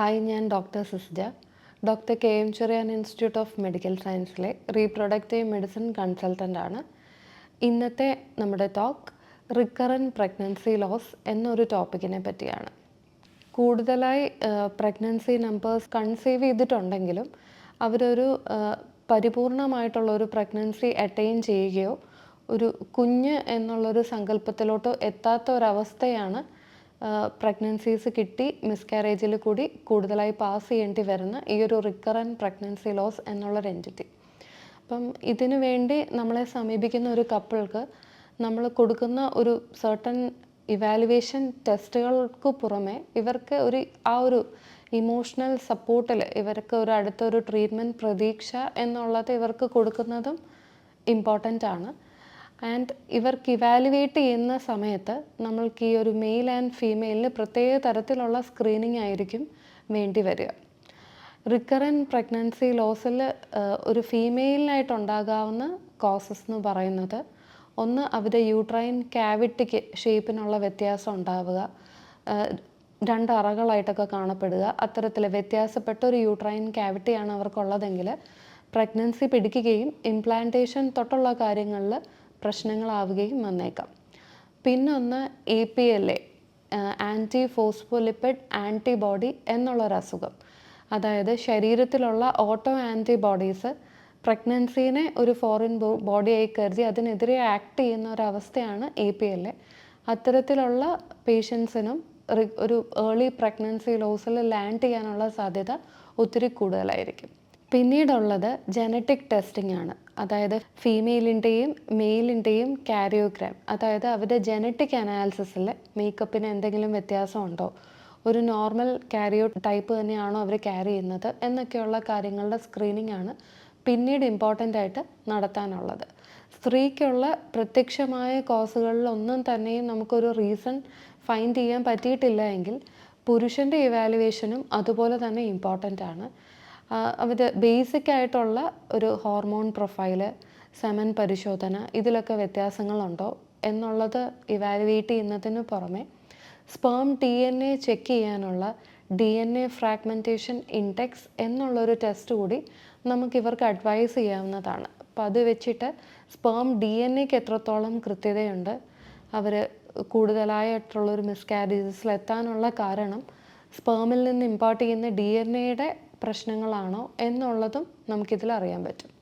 Hi ഞാൻ doctor സിസ്ജ doctor K M Cherian institute of medical സയൻസിലെ reproductive medicine consultant ആണ്. ഇന്നത്തെ നമ്മുടെ ടോക്ക് റിക്കറൻ പ്രഗ്നൻസി ലോസ് എന്നൊരു ടോപ്പിക്കിനെ പറ്റിയാണ്. കൂടുതലായി പ്രഗ്നൻസി നമ്പേഴ്സ് കൺസീവ് ചെയ്തിട്ടുണ്ടെങ്കിലും അവരൊരു പരിപൂർണമായിട്ടുള്ളൊരു പ്രഗ്നൻസി അറ്റൈൻ ചെയ്യുകയോ ഒരു കുഞ്ഞ് എന്നുള്ളൊരു സങ്കല്പത്തിലോട്ട് എത്താത്ത ഒരവസ്ഥയാണ് പ്രഗ്നൻസീസ് കിട്ടി മിസ്കാരേജിൽ കൂടി കൂടുതലായി പാസ് ചെയ്യേണ്ടി വരുന്ന ഈ ഒരു റിക്കറൻ പ്രഗ്നൻസി ലോസ് എന്നുള്ള എന്റിറ്റി അപ്പം ഇതിനു വേണ്ടി നമ്മളെ സമീപിക്കുന്ന ഒരു കപ്പിൾക്ക് നമ്മൾ കൊടുക്കുന്ന ഒരു സർട്ടൺ ഇവാലുവേഷൻ ടെസ്റ്റുകൾക്ക് പുറമെ ഇവർക്ക് ഒരു ആ ഒരു ഇമോഷണൽ സപ്പോർട്ടിൽ ഇവർക്ക് ഒരു അടുത്തൊരു ട്രീറ്റ്മെന്റ് പ്രതീക്ഷ എന്നുള്ളത് ഇവർക്ക് കൊടുക്കുന്നതും ഇമ്പോർട്ടന്റ് ആണ്. ആൻഡ് ഇവർക്ക് ഇവാലുവേറ്റ് ചെയ്യുന്ന സമയത്ത് നമ്മൾക്ക് ഈ ഒരു മെയിൽ ആൻഡ് ഫീമെയിലിന് പ്രത്യേക തരത്തിലുള്ള സ്ക്രീനിങ് ആയിരിക്കും വേണ്ടി വരിക. റിക്കറൻ പ്രഗ്നൻസി ലോസിൽ ഒരു ഫീമെയിലിനായിട്ടുണ്ടാകാവുന്ന കോസസ് എന്ന് പറയുന്നത് ഒന്ന് അവരുടെ യൂട്രൈൻ ക്യാവിറ്റിക്ക് ഷേപ്പിനുള്ള വ്യത്യാസം ഉണ്ടാവുക. രണ്ട് അറകളായിട്ടൊക്കെ കാണപ്പെടുക. അത്തരത്തിൽ വ്യത്യാസപ്പെട്ട ഒരു യൂട്രൈൻ ക്യാവിറ്റിയാണ് അവർക്കുള്ളതെങ്കിൽ പ്രഗ്നൻസി പിടിക്കുകയും ഇംപ്ലാന്റേഷൻ തൊട്ടുള്ള കാര്യങ്ങളിൽ പ്രശ്നങ്ങളാവുകയും വന്നേക്കാം. പിന്നൊന്ന് A P L A anti phospholipid antibody എന്നുള്ളൊരസുഖം. അതായത് ശരീരത്തിലുള്ള ഓട്ടോ ആന്റിബോഡീസ് പ്രഗ്നൻസീനെ ഒരു ഫോറിൻ ബോഡിയായി കരുതി അതിനെതിരെ ആക്ട് ചെയ്യുന്ന ഒരവസ്ഥയാണ് എ പി എൽ എ അത്തരത്തിലുള്ള പേഷ്യൻസിനും ഒരു ഏർലി പ്രഗ്നൻസി ലോസിൽ ലാൻഡ് ചെയ്യാനുള്ള സാധ്യത ഒത്തിരി കൂടുതലായിരിക്കും. പിന്നീടുള്ളത് ജനറ്റിക് ടെസ്റ്റിംഗ് ആണ്. അതായത് ഫീമെയിലിന്റെയും മെയിലിന്റെയും കാരിയോഗ്രാം അതായത് അവരുടെ ജനറ്റിക് അനാലിസിസിൽ മേക്കപ്പിന് എന്തെങ്കിലും വ്യത്യാസമുണ്ടോ? ഒരു നോർമൽ കാരിയോ ടൈപ്പ് തന്നെയാണോ അവർ ക്യാരി ചെയ്യുന്നത്? എന്നൊക്കെയുള്ള കാര്യങ്ങളുടെ സ്ക്രീനിങ് ആണ് പിന്നീട് ഇമ്പോർട്ടന്റ് ആയിട്ട് നടത്താനുള്ളത്. സ്ത്രീക്കുള്ള പ്രത്യക്ഷമായ കോസുകളിലൊന്നും തന്നെയും നമുക്കൊരു റീസൺ ഫൈൻഡ് ചെയ്യാൻ പറ്റിയിട്ടില്ല എങ്കിൽ പുരുഷന്റെ ഇവാലുവേഷനും അതുപോലെ തന്നെ ഇമ്പോർട്ടന്റ് ആണ്. അവർ ബേസിക് ആയിട്ടുള്ള ഒരു ഹോർമോൺ പ്രൊഫൈൽ സെമൻ പരിശോധന ഇതിലൊക്കെ വ്യത്യാസങ്ങളുണ്ടോ എന്നുള്ളത് ഇവാലുവേറ്റ് ചെയ്യുന്നതിന് പുറമെ sperm D N A check ചെയ്യാനുള്ള D N A fragmentation index എന്നുള്ളൊരു ടെസ്റ്റ് കൂടി നമുക്ക് ഇവർക്ക് അഡ്വൈസ് ചെയ്യാവുന്നതാണ്. അപ്പോൾ അത് വെച്ചിട്ട് സ്പേം ഡി എൻ എക്ക് എത്രത്തോളം കൃത്യതയുണ്ട് അവർ കൂടുതലായിട്ടുള്ളൊരു മിസ്കാരേജസിൽ എത്താനുള്ള കാരണം സ്പേമിൽ നിന്ന് ഇമ്പോർട്ട് ചെയ്യുന്ന ഡി എൻ എയുടെ പ്രശ്നങ്ങളാണോ എന്നുള്ളതും നമുക്കിതിൽ അറിയാൻ പറ്റും.